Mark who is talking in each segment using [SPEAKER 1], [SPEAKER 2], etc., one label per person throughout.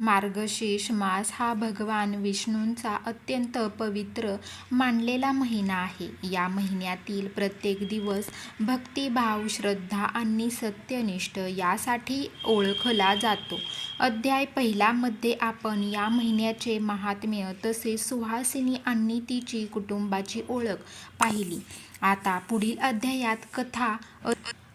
[SPEAKER 1] मार्गशीर्ष मास हा भगवान विष्णूंचा अत्यंत पवित्र मानलेला महिना आहे. या महिन्यातील प्रत्येक दिवस भक्तिभाव, श्रद्धा आणि सत्यनिष्ठ यासाठी ओळखला जातो. अध्याय पहिल्यामध्ये आपण या महिन्याचे महात्म्य तसेच सुहासिनी आणि तिची कुटुंबाची ओळख पाहिली. आता पुढील अध्यायात कथा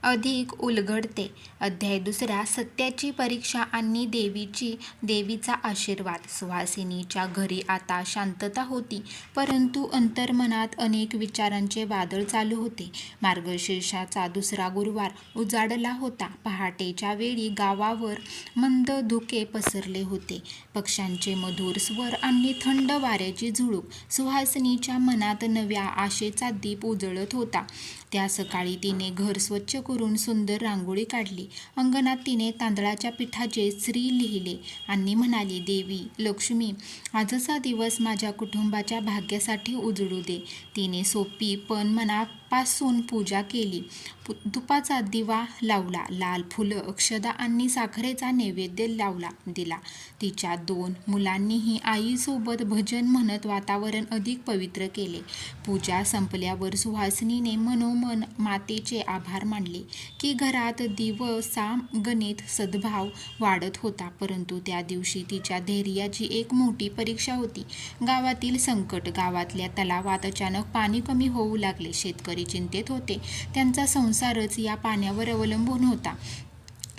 [SPEAKER 1] अधिक उलगडते. अध्याय दुसरा सत्याची परीक्षा आणि देवीची देवीचा आशीर्वाद सुहासिनीच्या घरी आता शांतता होती, परंतु अंतर्मनात अनेक विचारांचे वादळ चालू होते. मार्गशीर्षाचा दुसरा गुरुवार उजाडला होता. पहाटेच्या वेळी गावावर मंद धुके पसरले होते. पक्ष्यांचे मधुर स्वर आणि थंड वाऱ्याची झुळूक सुहासिनीच्या मनात नव्या आशेचा दीप उजळत होता. त्या सकाळी तिने घर स्वच्छ करून सुंदर रांगोळी काढली. अंगणात तिने तांदळाच्या पिठाचे श्री लिहिले आणि म्हणाली, देवी लक्ष्मी, आजचा दिवस माझ्या कुटुंबाच्या भाग्यासाठी उजळू दे. तिने सोपी पण मनापासून पूजा केली. दुपाचा दिवा लावला, लाल फुलं, अक्षदा आणि साखरेचा नैवेद्य लावला दिला. तिच्या दोन मुलांनीही आईसोबत भजन म्हणत वातावरण अधिक पवित्र केले. पूजा संपल्यावर सुहासिनीने मनोमन मातेचे आभार मानले की घरात दिवसागणिक सद्भाव वाढत होता. परंतु त्या दिवशी तिच्या धैर्याची एक मोठी परीक्षा होती. गावातील संकट गावातल्या तलावात अचानक पाणी कमी होऊ लागले. शेतकरी चिंतेत होते. त्यांचा संसारच या पाण्यावर अवलंबून होता.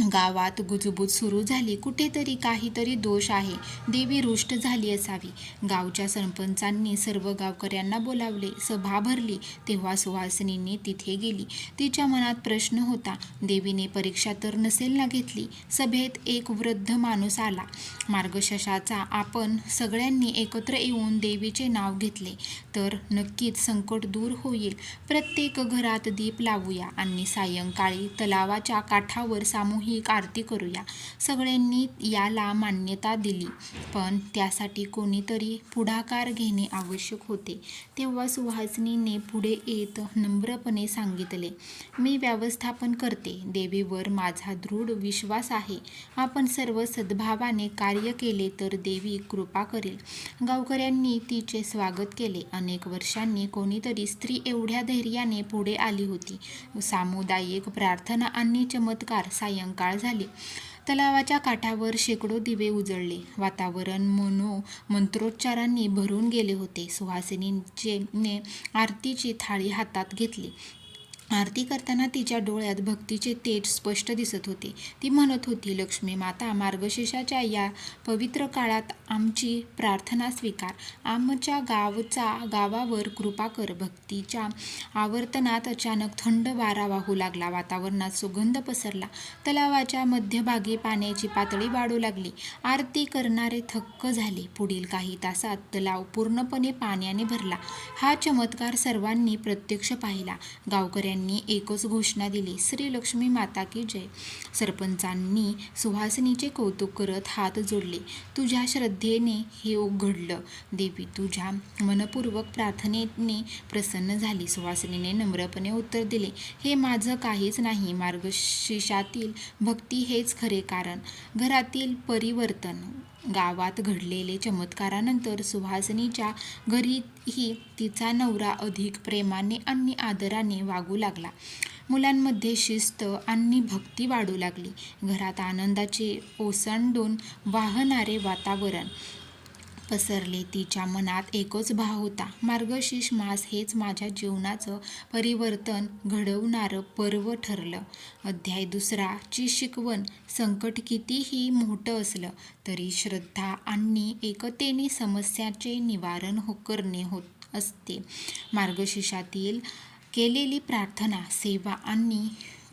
[SPEAKER 1] गावात गुजबूज सुरू झाली. कुठेतरी काहीतरी दोष आहे. देवी रुष्ट झाली असावी. गावच्या सरपंचांनी सर्व गावकऱ्यांना बोलावले. सभा भरली. तेव्हा सुहासिनी तिथे गेली. तिच्या मनात प्रश्न होता. देवीने परीक्षा तर नसेल ना घेतली? सभेत एक वृद्ध माणूस आला. मार्गशशाचा आपण सगळ्यांनी एकत्र येऊन देवीचे नाव घेतले तर नक्कीच संकट दूर होईल. प्रत्येक घरात दीप लावूया आणि सायंकाळी तलावाच्या काठावर सामूहिक ही आरती करूया. सगळ्यांनी याला मान्यता दिली. पण त्यासाठी कोणीतरी पुढाकार घेणे आवश्यक होते. तेव्हा सुहासिनीने पुढे येत नम्रपणे सांगितले, मी व्यवस्थापन करते. देवीवर माझा दृढ विश्वास आहे. आपण सर्व सद्भावाने कार्य केले तर देवी कृपा करेल. गावकऱ्यांनी तिचे स्वागत केले. अनेक वर्षांनी कोणीतरी स्त्री एवढ्या धैर्याने पुढे आली होती. सामुदायिक प्रार्थना आणि चमत्कार सायंकाळ झाली. तलावाच्या काठावर शेकडो दिवे उजळले. वातावरण मनो मंत्रोच्चारांनी भरून गेले होते. सुहासिनीने आरतीची थाळी हातात घेतली. आरती करताना तिच्या डोळ्यात भक्तीचे तेज स्पष्ट दिसत होते. ती म्हणत होती, लक्ष्मी माता, मार्गशीर्षाच्या या पवित्र काळात आमची प्रार्थना स्वीकार. आमच्या गावचा गावावर कृपा कर. भक्तीच्या आवर्तनात अचानक थंड वारा वाहू लागला. वातावरणात सुगंध पसरला. तलावाच्या मध्यभागी पाण्याची पातळी वाढू लागली. आरती करणारे थक्क झाले. पुढील काही तासात तलाव पूर्णपणे पाण्याने भरला. हा चमत्कार सर्वांनी प्रत्यक्ष पाहिला. गावकऱ्यांनी एकच घोषणा दिली, श्री लक्ष्मी माता की जय. सरपंचांनी सुहासिनीचे कौतुक करत हात जोडले. तुझ्या श्रद्धेने हे घडलं. देवी तुझ्या मनपूर्वक प्रार्थनेने प्रसन्न झाली. सुहासिनीने नम्रपणे उत्तर दिले, हे माझं काहीच नाही. मार्गशीर्षातील भक्ती हेच खरे कारण. घरातील परिवर्तन गावात घडलेले चमत्कारानंतर सुहासनीच्या घरीही तिचा नवरा अधिक प्रेमाने आणि आदराने वागू लागला. मुलांमध्ये शिस्त आणि भक्ती वाढू लागली. घरात आनंदाचे ओसंडून वाहणारे वातावरण पसरले. तिच्या मनात एकच भाव होता, मार्गशीर्ष मास हेच माझ्या जीवनाचं परिवर्तन घडवणारं पर्व ठरलं. अध्याय दुसरा ची शिकवण संकट कितीही मोठं असलं तरी श्रद्धा आणि एकतेने समस्याचे निवारण हो करणे होत असते. मार्गशीर्षातील केलेली प्रार्थना, सेवा आणि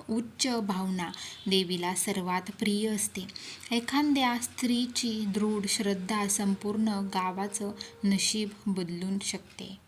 [SPEAKER 1] उच्च भावना देवीला सर्वात प्रिय असते. एखाद्या स्त्रीची दृढ श्रद्धा संपूर्ण गावाचं नशीब बदलून शकते.